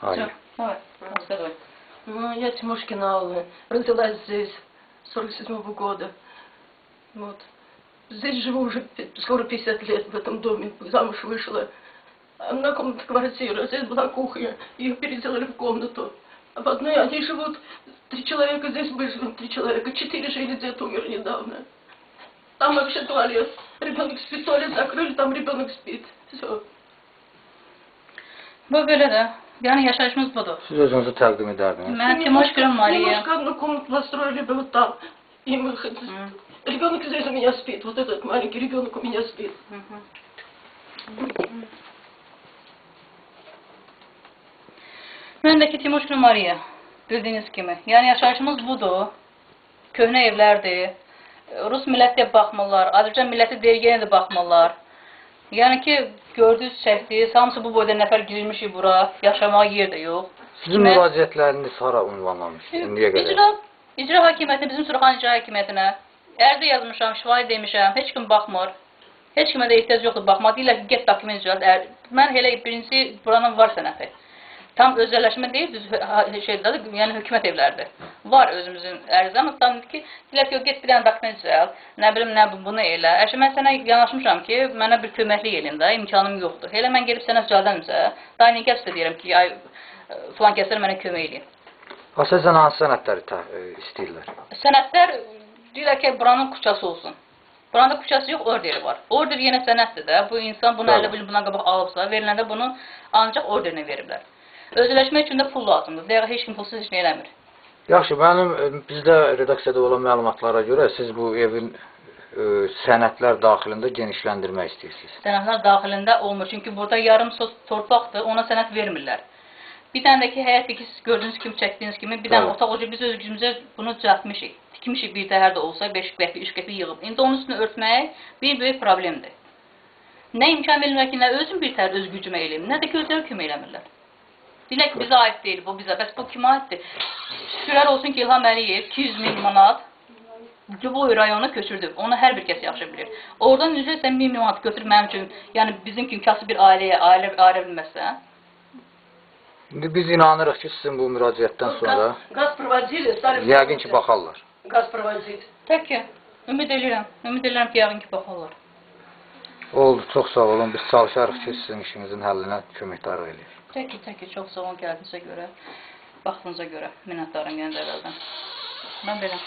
Hayır. Давай, рассказывай. Ну, я Тимошкина Алла. Родилась здесь, 47 года. Вот. Здесь живу уже скоро 50 лет в этом доме. Замуж вышла. Одна комната квартира, здесь была кухня. Их переделали в комнату. А в одной они живут, три человека здесь мы живем, три человека. Четыре жили, дед умер недавно. Там вообще туалет. Ребенок спит, туалет закрыли, там ребенок спит. Все. Belə də. Yəni yaşayışımız budur. Siz özünüzü təqdim edərdiniz. Mən Timoşkina Mariya. Немножко одну комнату построили бы вот там. И мы хоть- М. Ребенок здесь у меня спит. Вот этот маленький ребенок у меня спит. Hı -hı. Məndəki Timoşkina Mariya. Bildiyiniz kimi. Yəni yaşayışımız budur. Köhnə evlərdir. Rus milləti baxmırlar. Azərbaycan milləti deyilgənə də baxmırlar. Yəni ki, gördünüz, çəkdiniz, hamısı bu boyda nəfər girmişik bura, yaşamağa yer də yox. Sizin Mən- müraciətləriniz hara ünvanlanmışdı indiyə qədər? İcra, icra hakimiyyətinə, bizim Suraxan icra hakimiyyətinə ərizə yazmışam, şifahi demişəm, heç kim baxmır. Heç kimə də ehtiyac yoxdur baxma. Deyirlər ki, get dokument. Ər- Mən elə birincisi buranın var sənəti. Tam özəlləşmə deyil, düz şeydə, yəni hökumət evləridir. Var özümüzün ərizə, amma tam ki, deyirlər ki, "Yox, get bir dənə dokument düzəlt. Nə bilim, nə bu- bunu elə. Əşi mən sənə yanaşmışam ki, mənə bir köməklik eləyin də, imkanım yoxdur. Elə mən gəlib sənə düzəldəmsə, daha niyə gəlib sizə deyirəm ki, ay filan kəslər mənə kömək eləyin. Əsasən hansı sənədləri tə- e, istəyirlər? Sənədlər deyirlər ki, buranın kuçası olsun. Buranda kuçası yox, orderi var. Order yenə sənəddir də. Bu insan bunu. 50 il bundan qabaq alıbsa, veriləndə bunu ancaq orderinə veriblər. Özləşmək üçün də pul lazımdır. Deyək, heç kim pulsuz heç nə eləmir. Yaxşı, mənim e, bizdə redaksiyada olan məlumatlara görə siz bu evin e, sənədlər daxilində genişləndirmək istəyirsiniz. Sənədlər daxilində olmur. Çünki burada yarım söz torpaqdır, ona sənəd vermirlər. Bir dənə də ki, həyət ki, siz gördüyünüz kimi, çəkdiyiniz kimi, bir dənə otaq ucu biz öz gücümüzə bunu düzəltmişik. Tikmişik bir təhər də olsa 5 qəpik, 3 qəpik yığıb. İndi onun üstünü örtmək bir böyük problemdir. Nə imkan verilmir ki, nə özüm bir təhər öz gücümə eləyim, nə də ki, özləri kömək eləmirlər. Deyirlər ki, bizə aid deyil bu bizə. Bəs bu kimə aiddir? Şükürlər olsun ki, İlham Əliyev 200 min manat Cüboy rayonu köçürdü. Onu hər bir kəs yaxşı bilir. Oradan necə sən 1000 manat götür mənim üçün, yəni bizim kimi kasıb bir ailəyə, ailə ayrı bilməsə? İndi biz inanırıq ki, sizin bu müraciətdən sonra Qaz provadili, yəqin ki, baxarlar. Qaz provadili. Tək ki, ümid edirəm. Ümid edirəm ki, yəqin ki, baxarlar. Oldu, çox sağ olun. Biz çalışarıq ki, sizin işinizin həllinə köməkdarlıq eləyək. Tək ki, tək ki, çox sağ olun gəldiyinizə görə, baxdığınıza görə, minnətdarım yenə də əvvəldən. Mən belə.